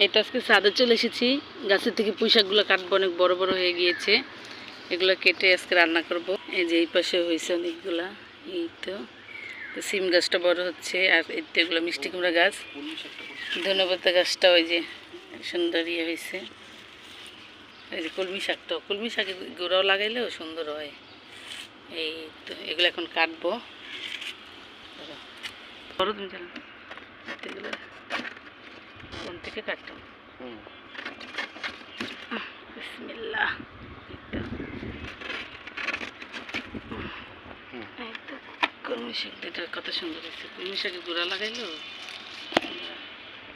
এই তো আজকে ছাদে চলে এসেছি। গাছের থেকে পুঁইশাকগুলো কাটবো, অনেক বড় বড় হয়ে গিয়েছে। এগুলো কেটে আজকে রান্না করব। এই যে এই পাশে হয়েছে অনেকগুলা, এই তো। সিম গাছটা বড় হচ্ছে আর তো এগুলো মিষ্টি কুমড়া গাছ। ধন্যবাদ গাছটা ওই যে সুন্দর ইয়ে হয়েছে। এই যে কলমি শাকটাও, কলমি শাকের গোড়াও লাগাইলেও সুন্দর হয়। এই তো এগুলো এখন কাটবো। ধরো। তুমি এগুলো। কোন থেকে কাটতাম তো কলমি শাক দুটা কত সুন্দর হয়েছে কলমি শাকের গোড়া লাগাইলো?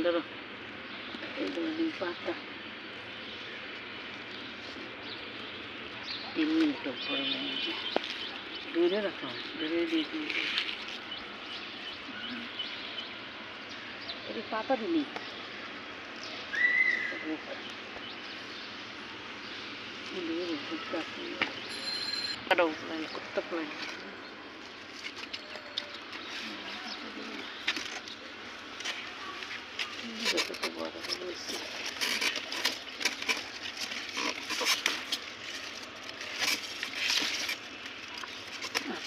ধরো। পাতা। তিন মিনিট পরে দূরে রাখো দূরে দিয়ে পাতা দিলি। করতে পারি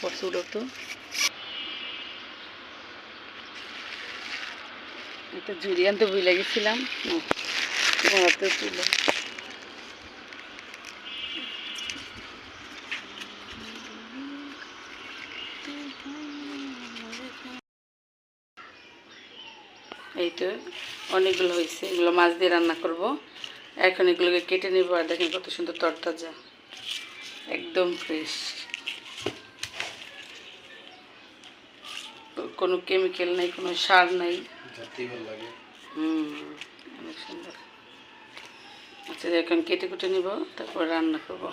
প্রচুর তো একটা ঝুড়ি আনতে ভুলে গেছিলাম। ঘোরাতে ছিল। এই তো অনেকগুলো হয়েছে এগুলো মাছ দিয়ে রান্না করব। এখন এগুলোকে কেটে নেব আর দেখেন কত সুন্দর তরতাজা একদম ফ্রেশ কোনো কেমিক্যাল নাই কোনো সার নাই। হুম অনেক সুন্দর। এখন কেটে কুটে নিব তারপর রান্না করব।